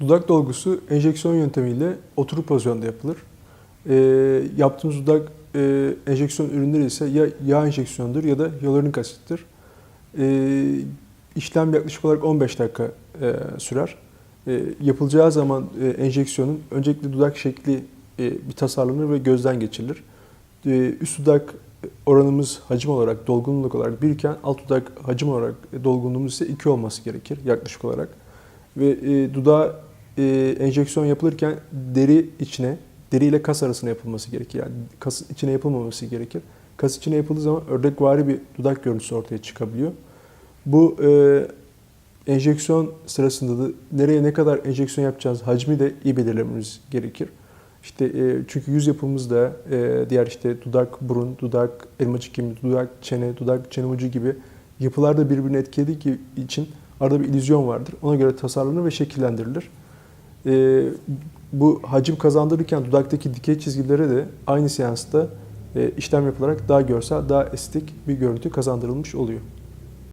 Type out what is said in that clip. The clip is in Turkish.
Dudak dolgusu enjeksiyon yöntemiyle oturup pozisyonda yapılır. E, yaptığımız dudak e, enjeksiyon ürünleri ise ya yağ enjeksiyonudur ya da hyaluronik asittir. E, işlem yaklaşık olarak 15 dakika e, sürer. E, yapılacağı zaman e, enjeksiyonun öncelikle dudak şekli e, bir tasarlanır ve gözden geçirilir. E, üst dudak oranımız hacim olarak, dolgunluk olarak birken alt dudak hacim olarak e, dolgunluğumuz ise 2 olması gerekir yaklaşık olarak. Ve e, dudağa e, enjeksiyon yapılırken deri içine, deri ile kas arasına yapılması gerekir. Yani kas içine yapılmaması gerekir. Kas içine yapıldığı zaman ördekvari bir dudak görüntüsü ortaya çıkabiliyor. Bu e, enjeksiyon sırasında da nereye ne kadar enjeksiyon yapacağız hacmi de iyi belirlememiz gerekir. İşte e, çünkü yüz yapımızda e, diğer işte dudak, burun, dudak, elmacık gibi, dudak, çene, dudak, çene ucu gibi yapılar da birbirini etkilediği ki- için arada bir illüzyon vardır. Ona göre tasarlanır ve şekillendirilir. E, bu hacim kazandırırken dudaktaki dikey çizgilere de aynı seansta e, işlem yapılarak daha görsel, daha estetik bir görüntü kazandırılmış oluyor.